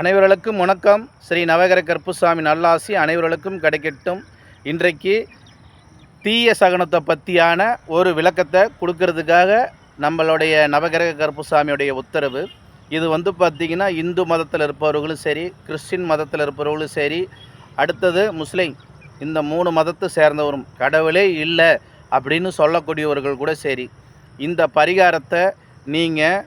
அனைவர்களுக்கும் வணக்கம். ஸ்ரீ நவகர கற்புசாமி நல்லாசி அனைவர்களுக்கும் கிடைக்கட்டும். இன்றைக்கு தீய சகனத்தை பற்றியான ஒரு விளக்கத்தை கொடுக்கறதுக்காக நம்மளுடைய நவகிரக கற்புசாமியுடைய உத்தரவு. இது வந்து பார்த்திங்கன்னா இந்து மதத்தில் இருப்பவர்களும் சரி கிறிஸ்டின் மதத்தில் இருப்பவர்களும் சரி அடுத்தது முஸ்லீம். இந்த மூணு மதத்தை சேர்ந்தவரும். கடவுளே இல்லை அப்படின்னு சொல்லக்கூடியவர்கள் கூட சரி. இந்த பரிகாரத்தை நீங்கள்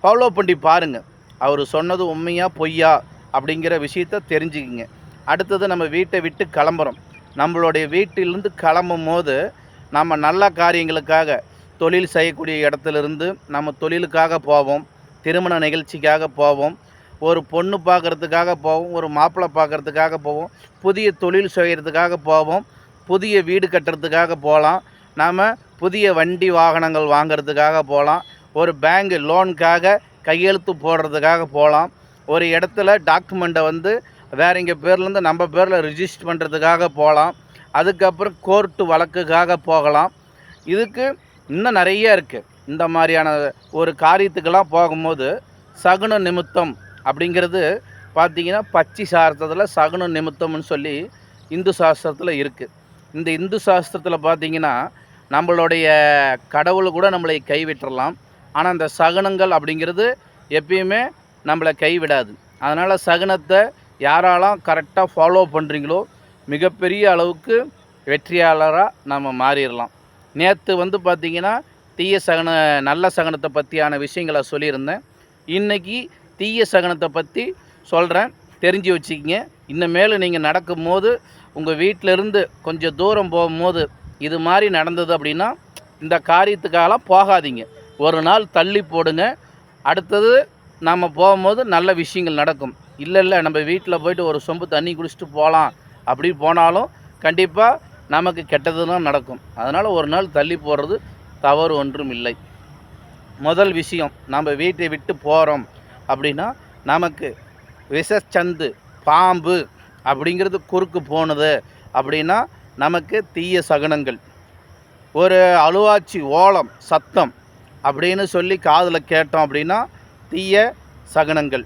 ஃபாலோ பண்ணி பாருங்கள் அவர் சொன்னது உண்மையா பொய்யா அப்படிங்கிற விஷயத்த தெரிஞ்சுக்கிங்க. அடுத்தது நம்ம வீட்டை விட்டு கிளம்புறோம். நம்மளுடைய வீட்டிலிருந்து கிளம்பும் போது நம்ம நல்ல காரியங்களுக்காக தொழில் செய்யக்கூடிய இடத்துலேருந்து நம்ம தொழிலுக்காக போவோம். திருமண நிகழ்ச்சிக்காக போவோம். ஒரு பொண்ணு பார்க்குறதுக்காக போவோம். ஒரு மாப்பிள்ளை பார்க்குறதுக்காக போவோம். புதிய தொழில் செய்கிறதுக்காக போவோம். புதிய வீடு கட்டுறதுக்காக போகலாம். நாம் புதிய வண்டி வாகனங்கள் வாங்குறதுக்காக போகலாம். ஒரு பேங்க் லோனுக்காக கையெழுத்து போடுறதுக்காக போகலாம். ஒரு இடத்துல டாக்குமெண்ட்டை வந்து வேறங்க பேர்லேருந்து நம்ம பேரில் ரிஜிஸ்டர் பண்ணுறதுக்காக போகலாம். அதுக்கப்புறம் கோர்ட்டு வழக்குக்காக போகலாம். இதுக்கு இன்னும் நிறைய இருக்குது இந்த மாதிரியான ஒரு காரியத்துக்கெல்லாம் போகும்போது சகுன நிமித்தம் அப்படிங்கிறது பார்த்தீங்கன்னா பச்சை சாஸ்திரத்தில் சகுன நிமித்தம்னு சொல்லி இந்து சாஸ்திரத்தில் இருக்குது இந்த இந்து சாஸ்திரத்தில் பார்த்தீங்கன்னா நம்மளுடைய கடவுள் கூட நம்மளை கைவிட்டுறலாம். ஆனால் அந்த சகுனங்கள் அப்படிங்கிறது எப்பயுமே நம்மளை கைவிடாது. அதனால் சகுனத்தை யாரெல்லாம் கரெக்டாக ஃபாலோ பண்ணுறீங்களோ மிகப்பெரிய அளவுக்கு வெற்றியாளராக நம்ம மாறிடலாம். நேற்று வந்து பார்த்திங்கன்னா தீய சகன நல்ல சகனத்தை பற்றியான விஷயங்களை சொல்லியிருந்தேன். இன்றைக்கி தீய சகனத்தை பற்றி சொல்கிறேன் தெரிஞ்சு வச்சுக்கிங்க. இன்னமேல் நீங்கள் நடக்கும்போது உங்கள் வீட்டிலேருந்து கொஞ்சம் தூரம் போகும்போது இது மாதிரி நடந்தது அப்படின்னா இந்த காரியத்துக்காகலாம் போகாதீங்க. ஒரு நாள் தள்ளி போடுங்க. அடுத்தது நம்ம போகும்போது நல்ல விஷயங்கள் நடக்கும். இல்லை இல்லை நம்ம வீட்டில் போயிட்டு ஒரு சொம்பு தண்ணி குடிச்சிட்டு போகலாம் அப்படி போனாலும் கண்டிப்பாக நமக்கு கெட்டது தான் நடக்கும். அதனால் ஒரு நாள் தள்ளி போடுறது தவறு ஒன்றும் இல்லை. முதல் விஷயம் நம்ம வீட்டை விட்டு போகிறோம் அப்படின்னா நமக்கு விஷச்சந்து பாம்பு அப்படிங்கிறது குறுக்கு போனது அப்படின்னா நமக்கு தீய சகுனங்கள். ஒரு அழுவாச்சி ஓலம் சத்தம் அப்படின்னு சொல்லி காதில் கேட்டோம் அப்படின்னா தீய சகனங்கள்.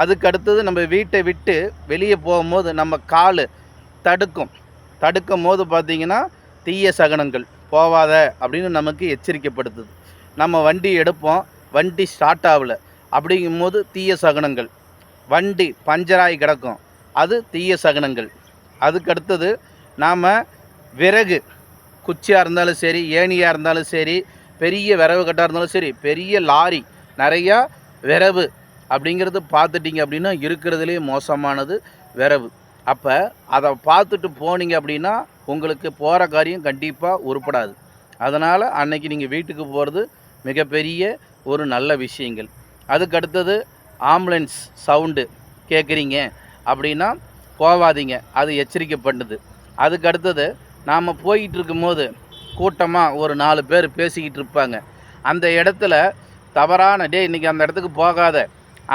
அதுக்கு அடுத்தது நம்ம வீட்டை விட்டு வெளியே போகும்போது நம்ம கால் தடுக்கும். தடுக்கும் போது பார்த்திங்கன்னா தீய சகனங்கள் போவாத அப்படின்னு நமக்கு எச்சரிக்கைப்படுத்துது. நம்ம வண்டி எடுப்போம் வண்டி ஸ்டார்ட் ஆகல அப்படிங்கும்போது தீய சகனங்கள். வண்டி பஞ்சராகி கிடக்கும் அது தீய சகனங்கள். அதுக்கு அடுத்தது நாம் விறகு குச்சியாக இருந்தாலும் சரி ஏணியாக இருந்தாலும் சரி பெரிய விரவு கட்டாக இருந்தாலும் சரி பெரிய லாரி நிறையா விரவு அப்படிங்கிறது பார்த்துட்டிங்க அப்படின்னா இருக்கிறதுலே மோசமானது விரவு அப்போ அதை பார்த்துட்டு போனீங்க அப்படின்னா உங்களுக்கு போகிற காரியம் கண்டிப்பாக உருப்படாது. அதனால் அன்னைக்கு நீங்கள் வீட்டுக்கு போகிறது மிகப்பெரிய ஒரு நல்ல விஷயங்கள். அதுக்கு அடுத்தது ஆம்புலன்ஸ் சவுண்டு கேட்குறீங்க அப்படின்னா போகாதீங்க அது எச்சரிக்கை பண்ணுது. அதுக்கு அடுத்தது நாம் போயிட்டு இருக்கும்போது கூட்டமாக ஒரு நாலு பேர் பேசிக்கிட்டு இருப்பாங்க. அந்த இடத்துல தவறான டே இன்றைக்கி அந்த இடத்துக்கு போகாத.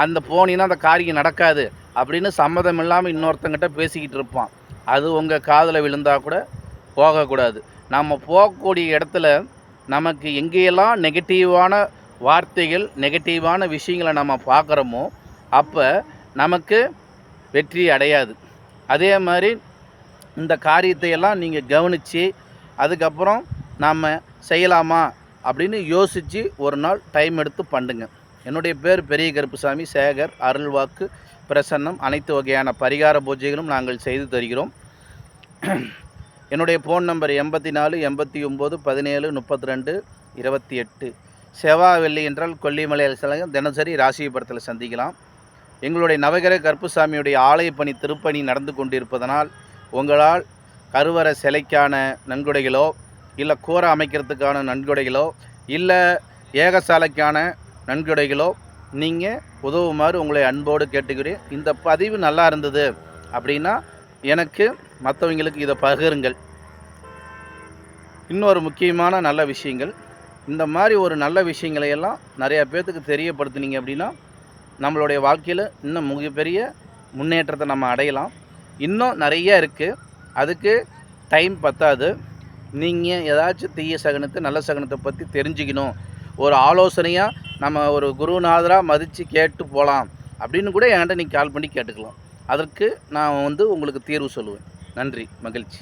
அந்த போனீங்கன்னா அந்த காரியம் நடக்காது. அப்படின்னு சம்மதம் இல்லாமல் இன்னொருத்தங்கிட்ட பேசிக்கிட்டு இருப்பான். அது உங்கள் காதில் விழுந்தால் கூட போகக்கூடாது. நம்ம போகக்கூடிய இடத்துல நமக்கு எங்கேயெல்லாம் நெகட்டிவான வார்த்தைகள் நெகட்டிவான விஷயங்களை நம்ம பார்க்குறோமோ அப்போ நமக்கு வெற்றி அடையாது. அதே மாதிரி இந்த காரியத்தையெல்லாம் நீங்கள் கவனித்து அதுக்கப்புறம் நாம் செய்யலாமா அப்படின்னு யோசித்து ஒரு நாள் டைம் எடுத்து பண்ணுங்க. என்னுடைய பேர் பெரிய கருப்புசாமி சேகர் அருள்வாக்கு பிரசன்னம் அனைத்து வகையான பரிகார பூஜைகளும் நாங்கள் செய்து தருகிறோம். என்னுடைய ஃபோன் நம்பர் எண்பத்தி நாலு எண்பத்தி ஒம்பது பதினேழு முப்பத்தி ரெண்டு இருபத்தி எட்டு செவ்வாய் வெள்ளி என்றால் கொல்லிமலையில் சிலங்க தினசரி ராசிபுரத்தில் சந்திக்கலாம். எங்களுடைய நவகிரக கருப்புசாமியுடைய ஆலய பணி திருப்பணி நடந்து கொண்டிருப்பதனால் உங்களால் கருவறை சிலைக்கான நன்கொடைகளோ இல்லை கூரை அமைக்கிறதுக்கான நன்கொடைகளோ இல்லை ஏகசாலைக்கான நன்கொடைகளோ நீங்கள் உதவுமாறு உங்களை அன்போடு கேட்டுக்கிறேன். இந்த பதிவு நல்லா இருந்தது அப்படின்னா எனக்கு மற்றவங்களுக்கு இதை பகிருங்கள். இன்னொரு முக்கியமான நல்ல விஷயங்கள். இந்த மாதிரி ஒரு நல்ல விஷயங்களையெல்லாம் நிறையா பேர்த்துக்கு தெரியப்படுத்துனீங்க அப்படின்னா நம்மளுடைய வாழ்க்கையில் இன்னும் மிகப்பெரிய முன்னேற்றத்தை நம்ம அடையலாம். இன்னும் நிறைய இருக்குது அதுக்கு டைம் பத்தாது. நீங்கள் ஏதாச்சும் தீய சகனத்தை நல்ல சகனத்தை பற்றி தெரிஞ்சுக்கணும். ஒரு ஆலோசனையாக நம்ம ஒரு குருநாதராக மதித்து கேட்டு போகலாம் அப்படின்னு கூட என்கிட்ட நீங்கள் கால் பண்ணி கேட்டுக்கலாம். அதற்கு நான் வந்து உங்களுக்கு தீர்வு சொல்லுவேன். நன்றி மகிழ்ச்சி.